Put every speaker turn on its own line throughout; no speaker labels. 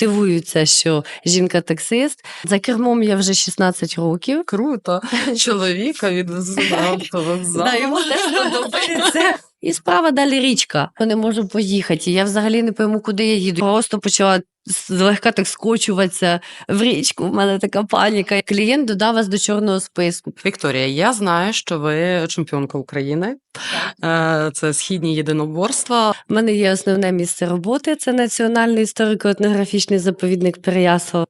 Дивуються, що жінка таксист. За кермом я вже 16 років.
Круто. Чоловіка від на автовокзал.
Да, йому теж подобається. І справа далі річка. Я не можу поїхати. Я взагалі не пойму, куди я їду. Просто почала злегка так скочуватися в річку. У мене така паніка. Клієнт додав вас до чорного списку.
Вікторія, я знаю, що ви чемпіонка України. Е, Це східні єдиноборства.
У мене є основне місце роботи. Це Національний історико-етнографічний заповідник Переяслав.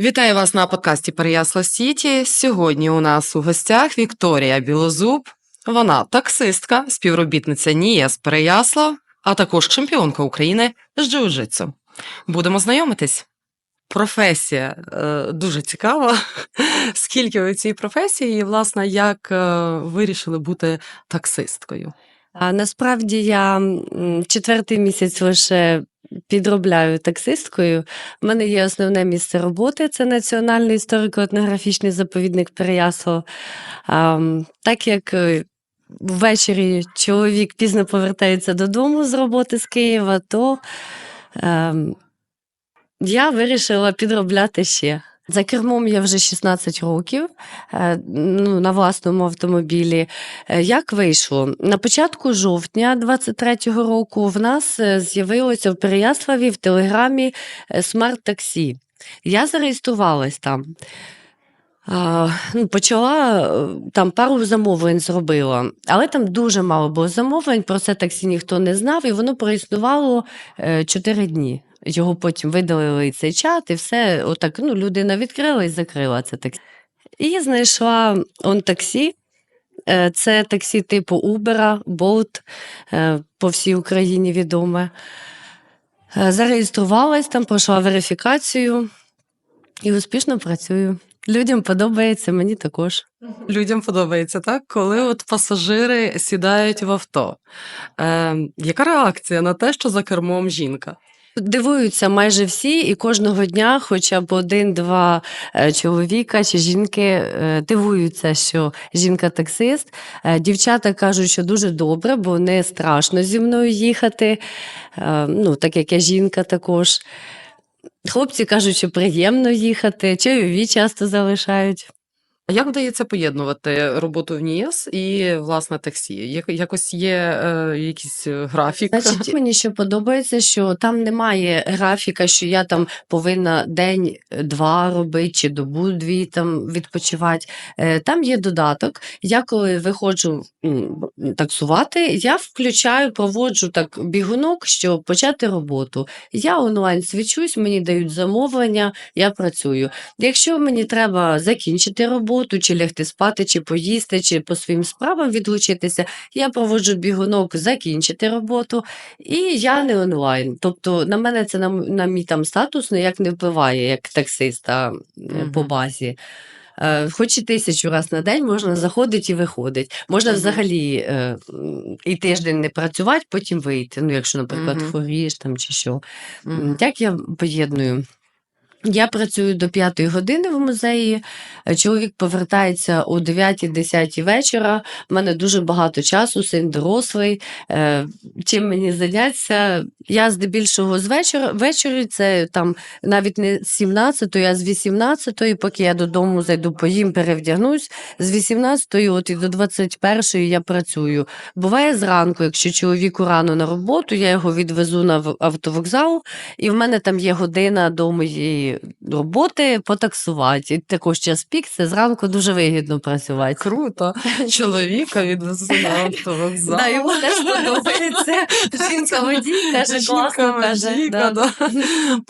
Вітаю вас на подкасті Переяслав Сіті. Сьогодні у нас у гостях Вікторія Білозуб. Вона таксистка, співробітниця НІЕС Переяслав, а також чемпіонка України з джиу-джитсу. Будемо знайомитись. Професія е, дуже цікава. Скільки ви цій професії, і, власне, як е, вирішили бути таксисткою?
А насправді я четвертий місяць лише підробляю таксисткою. У мене є основне місце роботи це Національний історико-етнографічний заповідник Переяслав. Так як е, ввечері чоловік пізно повертається додому з роботи з Києва, то ем, я вирішила підробляти ще. За кермом я вже 16 років е, ну, на власному автомобілі. Е, Як вийшло? На початку жовтня 23-го року в нас е, з'явилося в Переяславі в Телеграмі смарт-таксі. Я зареєструвалась там. Ну, почала там пару замовлень зробила, але там дуже мало було замовлень, про це таксі ніхто не знав, і воно проіснувало 4 дні. Його потім видалили цей чат, і все отак. Ну, людина відкрила і закрила це таксі. І знайшла он таксі. Е, Це таксі типу Uber, Bolt, е, по всій Україні відоме. Е, Зареєструвалась там, пройшла верифікацію і успішно працюю. Людям подобається, мені також.
Людям подобається, так? Коли от пасажири сідають в авто. Е, яка реакція на те, що за кермом жінка?
Дивуються майже всі, і кожного дня хоча б один-два е, чоловіка чи жінки е, дивуються, що жінка таксист. Е, Дівчата кажуть, що дуже добре, бо не страшно зі мною їхати. Ну, так як я жінка також. Хлопці кажуть, що приємно їхати, чайові часто залишають.
А як вдається поєднувати роботу в НІС і власне таксі? Як, якось є е, якийсь е, графік?
Значить, мені що подобається, що там немає графіка, що я там повинна день-два робити чи добу дві там відпочивати. Е, Там є додаток. Я коли виходжу таксувати, я включаю, проводжу так бігунок, щоб почати роботу. Я онлайн свічусь, мені дають замовлення, я працюю. Якщо мені треба закінчити роботу, чи лягти спати, чи поїсти, чи по своїм справам відлучитися, я проводжу бігунок закінчити роботу, і я не онлайн. Тобто на мене це на, на мій там статус ніяк не впливає, як таксиста е, по базі. Е, Хоч і тисячу раз на день можна заходити і виходити. Можна
Мгм.
взагалі е, і тиждень не працювати, потім вийти. Ну, якщо, наприклад,
Мгм.
хворієш там чи що.
Мгм.
Як я поєдную? Я працюю до п'ятої години в музеї. Чоловік повертається о 9-10 вечора. У мене дуже багато часу, син дорослий. Е, Чим мені заняться? Я здебільшого з вечора ввечері, це там навіть не з 17-ї, а з 18-ї, поки я додому зайду, поїм, перевдягнусь. З 18-ї от і до 21-ї я працюю. Буває зранку, якщо чоловіку рано на роботу, я його відвезу на автовокзал, і в мене там є година до моєї роботи потаксувати. І також час пік, це зранку дуже вигідно працювати.
Круто. Чоловіка відвезу на автовокзал.
Да, йому теж подобається. Жінка водій каже, класно каже.
Жінка,
да.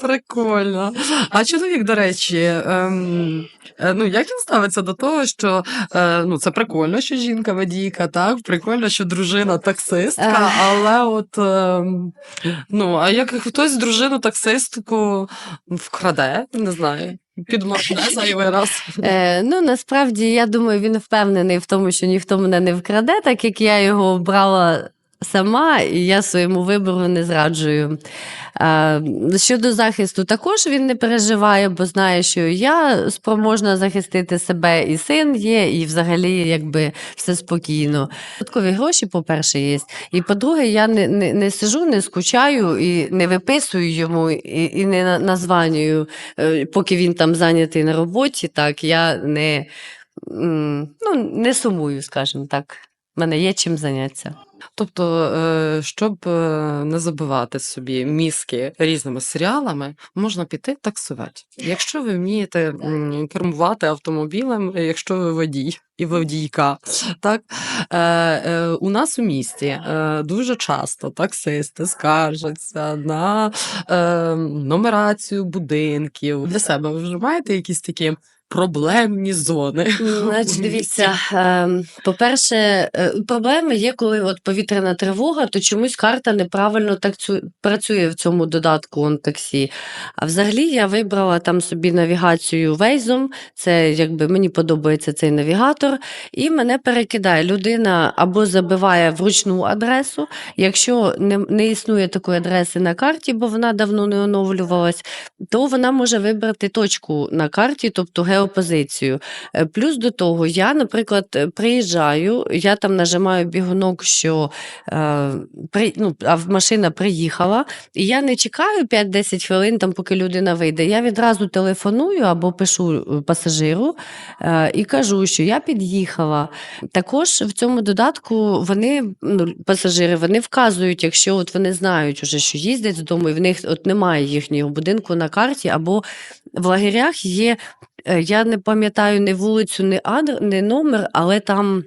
Прикольно. А чоловік, до речі, ем, е, ну як він ставиться до того, що е, ну це прикольно, що жінка водійка, так? Прикольно, що дружина таксистка, але от ем, ну, а як хтось дружину таксистку вкраде, не знаю, підморне зайвий раз.
Е, ну, насправді, я думаю, він впевнений в тому, що ніхто мене не вкраде, так як я його обрала сама, і я своєму вибору не зраджую. Щодо захисту, також він не переживає, бо знає, що я спроможна захистити себе, і син є, і взагалі якби все спокійно. Додаткові гроші, по-перше, є. І по-друге, я не, не, не сижу, не скучаю і не виписую йому, і, і не на- названюю, е, поки він там зайнятий на роботі. Так, я не, ну, не сумую, скажімо так. У мене є чим зайнятися.
Тобто, е, щоб е, не забивати собі мізки різними серіалами, можна піти таксувати. Якщо ви вмієте кермувати автомобілем, якщо ви водій і водійка, так е, у нас у місті дуже часто таксисти скаржаться на нумерацію будинків. Для себе ви вже маєте якісь такі проблемні зони?
Значить, дивіться, ем, по-перше, е, проблеми є, коли от повітряна тривога, то чомусь карта неправильно так працює в цьому додатку он таксі. А взагалі я вибрала там собі навігацію Waze, це якби мені подобається цей навігатор, і мене перекидає. Людина або забиває вручну адресу, якщо не, не існує такої адреси на карті, бо вона давно не оновлювалась, то вона може вибрати точку на карті, тобто геопозицію. Е, Плюс до того, я, наприклад, е, приїжджаю, я там нажимаю бігунок, що е, при, ну, машина приїхала, і я не чекаю 5-10 хвилин, там, поки людина вийде. Я відразу телефоную або пишу е, пасажиру е, і кажу, що я під'їхала. Також в цьому додатку вони, ну, пасажири, вони вказують, якщо от вони знають, уже, що їздять з дому, і в них от немає їхнього будинку на карті, або в лагерях є. Е, Я не пам'ятаю ні вулицю, ні адр, ні номер, але там.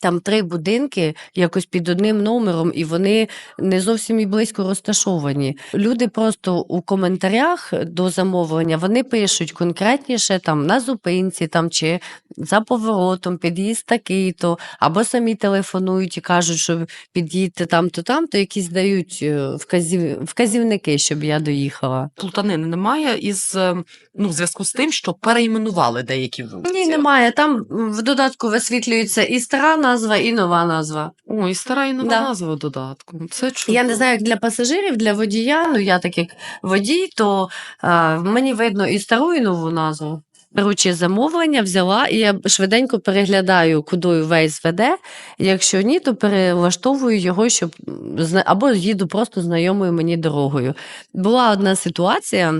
Там три будинки якось під одним номером, і вони не зовсім і близько розташовані. Люди просто у коментарях до замовлення вони пишуть конкретніше там на зупинці, там чи за поворотом, під'їзд такий-то, або самі телефонують і кажуть, що під'їдьте там-то, там-то, якісь дають е, вказів... вказівники, щоб я доїхала.
Плутанини немає із е, ну, в зв'язку з тим, що перейменували деякі вулиці.
Ні, немає. Там в додатку висвітлюється і стара назва, і нова назва.
Ой, стара і нова
Да.
назва додатку. Це чудово.
Я не знаю, як для пасажирів, для водія. Ну я так як водій, то а, мені видно і стару, і нову назву. Беручи замовлення, взяла, і я швиденько переглядаю, куди Waze веде. Якщо ні, то перелаштовую його, щоб зна- або їду просто знайомою мені дорогою. Була одна ситуація.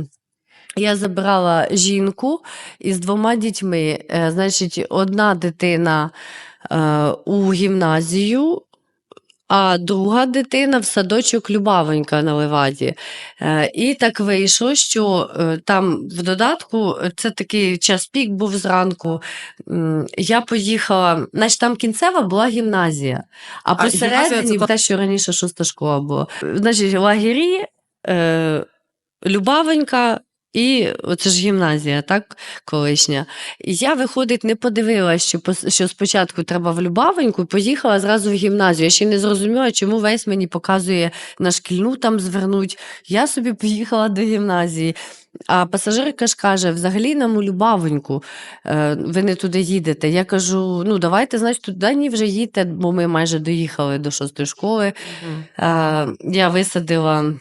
Я забирала жінку із двома дітьми. Е, Значить, одна дитина е, у гімназію, а друга дитина в садочок Любавонька на Леваді. Е, І так вийшло, що е, там в додатку е, це такий час пік був зранку. Я поїхала, значить, там кінцева була гімназія, а
А
посередині
це
те, що раніше шоста школа була. Значить, лагері, е, Любавонька. І оце ж гімназія, так, колишня. І я, виходить, не подивилася, що, що спочатку треба в Любавоньку, поїхала зразу в гімназію. Я ще не зрозуміла, чому весь мені показує на шкільну там звернуть. Я собі поїхала до гімназії. А пасажирка ж каже: взагалі нам у Любавоньку, е, ви не туди їдете. Я кажу: ну давайте, значить, туди ні вже їдьте, бо ми майже доїхали до шостої школи. Е, Я висадила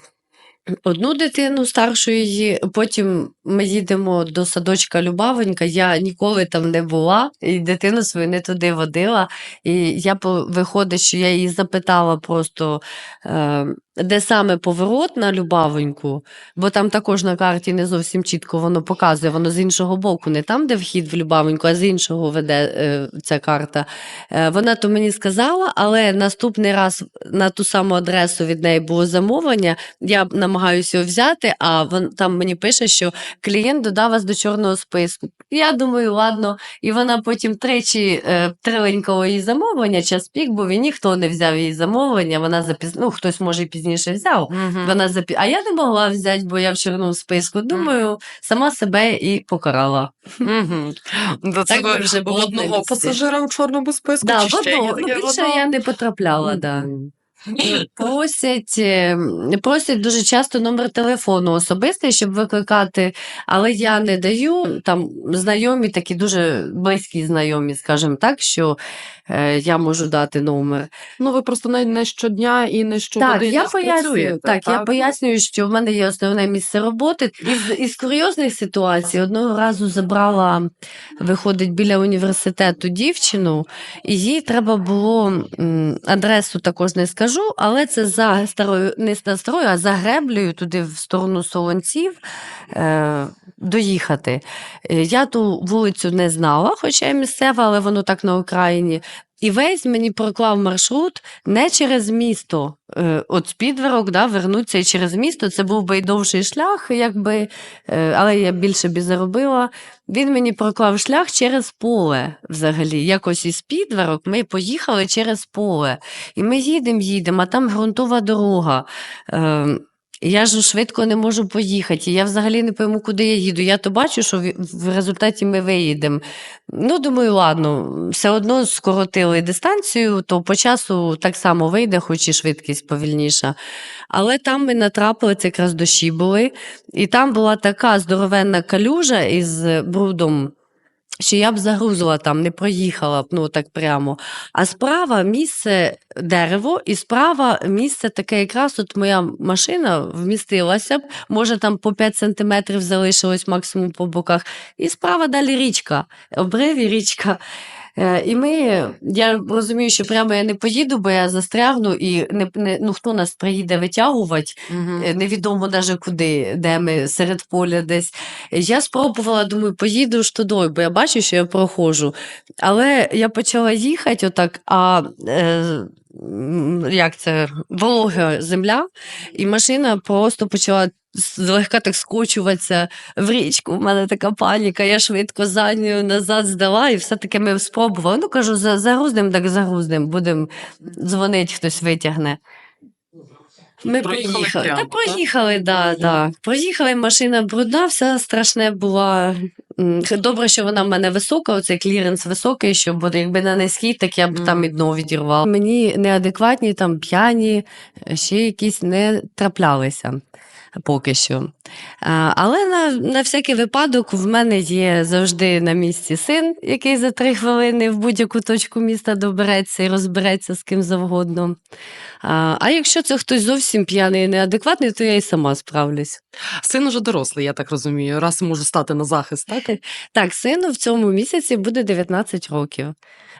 одну дитину старшу її, потім ми їдемо до садочка Любавонька. Я ніколи там не була, і дитину свою не туди водила. І я виходить, що я її запитала просто, е, де саме поворот на Любавоньку, бо там також на карті не зовсім чітко воно показує, воно з іншого боку, не там, де вхід в Любавоньку, а з іншого веде е, ця карта. Е, Вона то мені сказала, але наступний раз на ту саму адресу від неї було замовлення. Я намагаюся його взяти, а вон, там мені пише, що клієнт додав вас до чорного списку. Я думаю, ладно. І вона потім тричі е, триленькало її замовлення, час пік, бо він ніхто не взяв її замовлення. Вона запіз... ну, хтось може і пізніше взяв. Вона запі... А я не могла взяти, бо я в чорному списку. Думаю, сама себе і покарала.
Да, це
Так вже було
одного пасажира у чорному списку.
Да,
чи ще
одного.
є-
Ну, більше
одного?
я не потрапляла, да.
Мгм.
просять, е, просять дуже часто номер телефону особистий, щоб викликати, але я не даю. Там знайомі, такі дуже близькі знайомі, скажімо так, що е, я можу дати номер.
Ну, ви просто не, не щодня і не
Так,
щогодини
я пояснюю,
працюєте,
так, я пояснюю, що в мене є основне місце роботи. Із, із курйозних ситуацій одного разу забрала, виходить біля університету дівчину, і їй треба було адресу також не скажу, але це за старою, не за старою, а за греблею туди в сторону Солонців е, доїхати. Е, Я ту вулицю не знала, хоча я місцева, але воно так на Україні. І весь мені проклав маршрут не через місто. Е, От з підвірок, да, вернуться і через місто. Це був би довший шлях, якби, е, але я більше б заробила. Він мені проклав шлях через поле взагалі. Якось із підвірок ми поїхали через поле. І ми їдемо, їдемо, а там ґрунтова дорога. Я ж швидко не можу поїхати. Я взагалі не пойму, куди я їду. Я то бачу, що в результаті ми виїдемо. Ну, думаю, ладно, все одно скоротили дистанцію, то по часу так само вийде, хоч і швидкість повільніша. Але там ми натрапили, це якраз дощі були, і там була така здоровенна калюжа із брудом. Що я б загрузила там, не проїхала б, ну так прямо. А справа місце дерево, і справа місце таке, якраз от моя машина вмістилася б, може там по 5 сантиметрів залишилось максимум по боках. І справа далі річка, обриві річка. Е, І ми, я розумію, що прямо я не поїду, бо я застрягну, і не, не, ну, хто нас приїде витягувати. Е, невідомо навіть куди, де ми серед поля десь. Я спробувала, думаю, поїду ж туди, бо я бачу, що я проходжу. Але я почала їхати отак, а е, як це, волога земля, і машина просто почала злегка так скочуватися в річку. У мене така паніка, я швидко за нею назад здала, і все-таки ми спробували. Ну, кажу, за- загрузнем, так загрузнем, будемо дзвонити, хтось витягне. Ми
Проїхали
проїхали.
прямо,
Та
так?
да, да. Проїхали, машина брудна, все страшне була. Добре, що вона в мене висока, оцей кліренс високий, що буде, якби на низький, так я б там і дно відірвала. Мені неадекватні, там п'яні, ще якісь не траплялися поки що. Але на, на всякий випадок в мене є завжди на місці син, який за три хвилини в будь-яку точку міста добереться і розбереться з ким завгодно. А, якщо це хтось зовсім п'яний і неадекватний, то я і сама справлюсь.
Син уже дорослий, я так розумію, раз може стати на захист, так?
Так, сину в цьому місяці буде 19 років.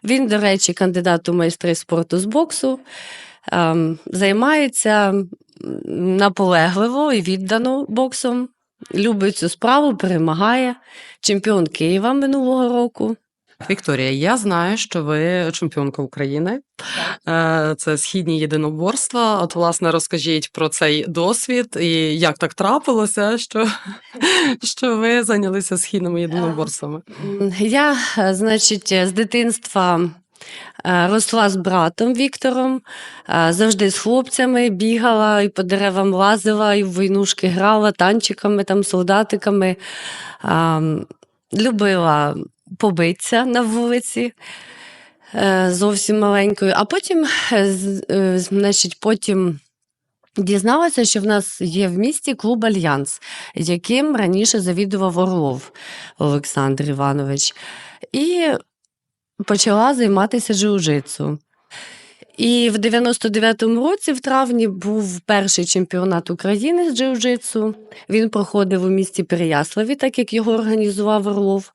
Він, до речі, кандидат у майстри спорту з боксу, ем, займається наполегливо і віддано боксом. Любить цю справу, перемагає. Чемпіон Києва минулого року.
Вікторія, я знаю, що ви чемпіонка України. Е, Це східні єдиноборства. От, власне, розкажіть про цей досвід і як так трапилося, що, що ви зайнялися східними єдиноборствами.
Я, е, значить, е, з дитинства е, росла з братом Віктором, е, завжди з хлопцями бігала і по деревам лазила, і в войнушки грала танчиками, там, солдатиками. Любила побитися на вулиці. е, Зовсім маленькою, а потім, е, е, значить, потім дізналася, що в нас є в місті клуб Альянс, яким раніше завідував Орлов Олександр Іванович. І почала займатися джиу-джитсу. І в 99-му році, в травні, був перший чемпіонат України з джиу-джитсу. Він проходив у місті Переяславі, так як його організував Орлов.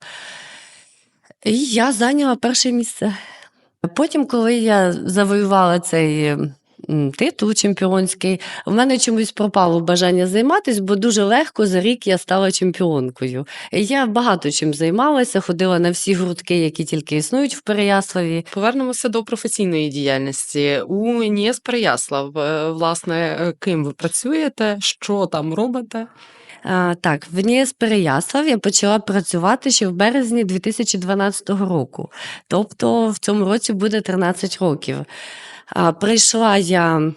І я зайняла перше місце. Потім, коли я завоювала цей титул чемпіонський, в мене чомусь пропало бажання займатися, бо дуже легко за рік я стала чемпіонкою. Я багато чим займалася, ходила на всі гуртки, які тільки існують в Переяславі.
Повернемося до професійної діяльності. У НІЕС Переяслав, е, власне, е, ким ви працюєте, що там робите?
А, так, в НІС Переяслав я почала працювати ще в березні 2012 року. Тобто в цьому році буде 13 років. Прийшла я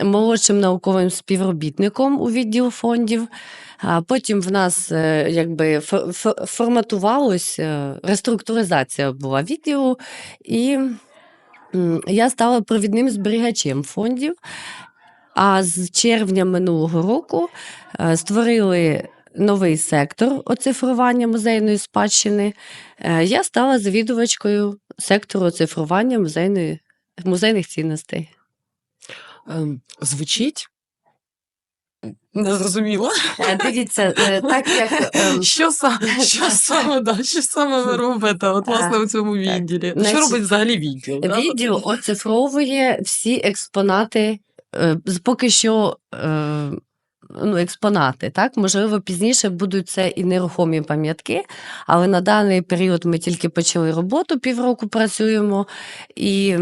молодшим науковим співробітником у відділ фондів. Потім в нас е, якби фо- фо- форматувалось, е, реструктуризація була відділу, і я стала провідним зберігачем фондів. А з червня минулого року е, створили новий сектор оцифрування музейної спадщини. Я стала завідувачкою сектору оцифрування музейної, музейних цінностей.
Ем, звучить Не
зрозуміло. Дивіться, е, так як ем,
Що саме, що саме, да, що саме ви робите от, власне, у цьому відділі? Що
значить,
робить взагалі відділ? да?
Відділ оцифровує всі експонати, е, поки що е, ну, експонати. Так? Можливо, пізніше будуть це і нерухомі пам'ятки, але на даний період ми тільки почали роботу, півроку працюємо. І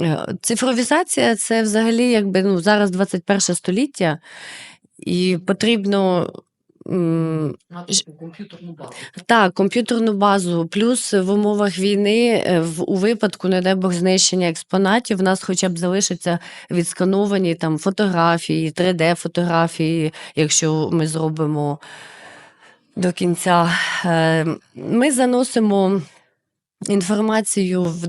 е, цифровізація це взагалі якби ну, зараз 21 століття, і потрібно.
Комп'ютерну базу.
так, комп'ютерну базу, плюс в умовах війни, е, в, у випадку, не дай Бог, знищення експонатів, в нас хоча б залишаться відскановані там фотографії, 3D-фотографії, якщо ми зробимо до кінця. Е, Ми заносимо інформацію в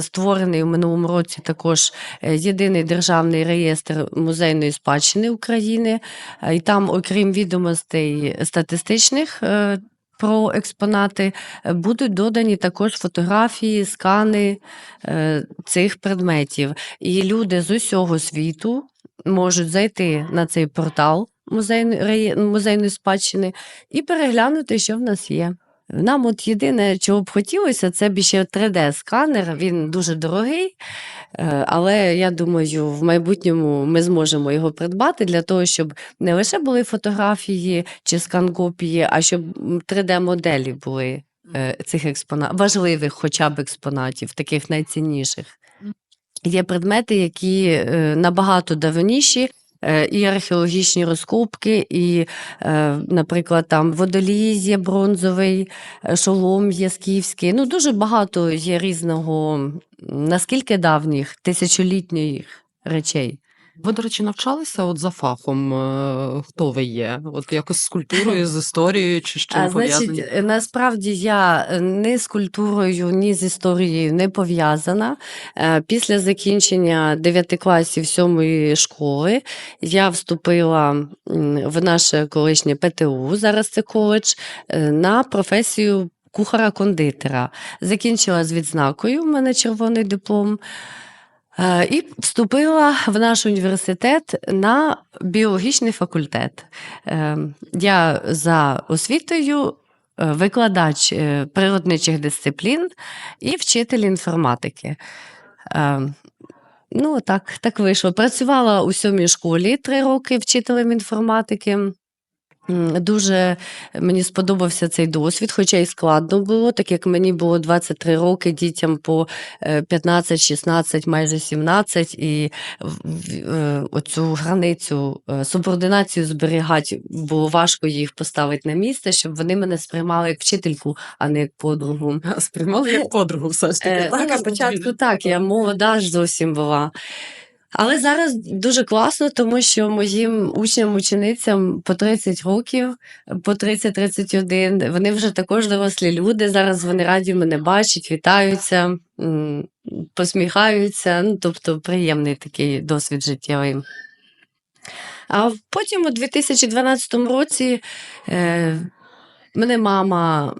створений у минулому році також е, єдиний державний реєстр музейної спадщини України. Е, І там, окрім відомостей статистичних е, про експонати, е, будуть додані також фотографії, скани е, цих предметів. І люди з усього світу можуть зайти на цей портал музейної спадщини і переглянути, що в нас є. Нам от єдине, чого б хотілося, це б ще 3D-сканер. Він дуже дорогий, е, але я думаю, в майбутньому ми зможемо його придбати для того, щоб не лише були фотографії чи скан-копії, а щоб 3D-моделі були е, цих експонатів, важливих хоча б експонатів, таких найцінніших. Є предмети, які е, набагато давніші. Е, І археологічні розкопки, і, е, наприклад, там водоліз є бронзовий, е, шолом є скіфський. Ну, дуже багато є різного, наскільки давніх, тисячолітніх речей.
Ви, до речі, навчалися от за фахом, е, хто ви є? От якось з культурою, з історією чи з чим
А, значить,
пов'язані?
е, насправді я е, ні з культурою, ні з історією не пов'язана. Після закінчення 9 класів 7 школи я вступила в наше колишнє ПТУ, зараз це коледж, на професію кухара-кондитера. Закінчила з відзнакою, в мене червоний диплом. Е, І вступила в наш університет на біологічний факультет. Е, Я за освітою е, викладач природничих дисциплін і вчитель інформатики. Ну, так, так вийшло. Працювала у сьомій школі три роки вчителем інформатики. Дуже мені сподобався цей досвід, хоча й складно було, так як мені було 23 роки, дітям по е, 15, 16, майже 17, і е, оцю границю е, субординацію зберігати було важко їх поставити на місце, щоб вони мене сприймали як вчительку, а не як подругу.
Сприймали як подругу все ж таки.
Е,
так?
ну, спочатку так, я молода ж зовсім була. Але зараз дуже класно, тому що моїм учням, ученицям по 30 років, по 30-31, вони вже також дорослі люди. Зараз вони раді мене бачать, вітаються, посміхаються. Ну, тобто приємний такий досвід життєвий. А потім у 2012 році е, мене мама,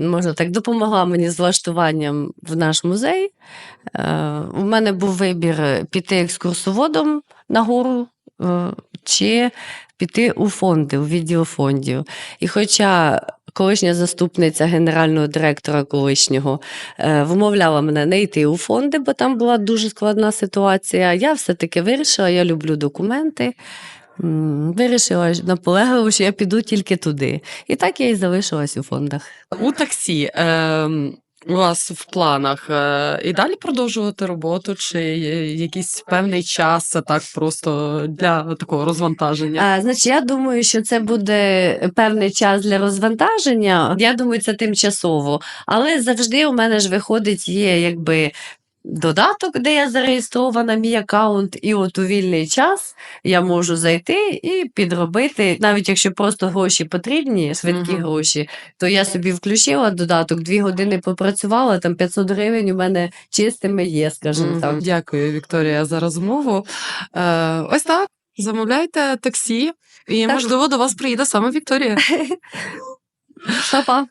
можна так, допомогла мені з влаштуванням в наш музей. Е, У мене був вибір е, піти екскурсоводом на гору е, чи піти у фонди, у відділ фондів. І хоча колишня заступниця генерального директора колишнього е, вмовляла мене не йти у фонди, бо там була дуже складна ситуація, я все-таки вирішила, я люблю документи. Вирішила наполегливо, що я піду тільки туди. І так я і залишилась у фондах.
У таксі е, у вас в планах е, і далі продовжувати роботу, чи якийсь певний час так просто для такого розвантаження?
А, значить, я думаю, що це буде певний час для розвантаження. Я думаю, це тимчасово. Але завжди у мене ж виходить, є якби. Додаток, де я зареєстрована, мій аккаунт, і от у вільний час я можу зайти і підробити, навіть якщо просто гроші потрібні, швидкі
Мгм.
гроші, то я собі включила додаток, дві години попрацювала, там 500 гривень у мене чистими є, скажімо
Мгм.
так.
Дякую, Вікторія, за розмову. Е, ось так. Замовляйте таксі, і,
Так.
можливо, до вас приїде саме Вікторія.
Па-па.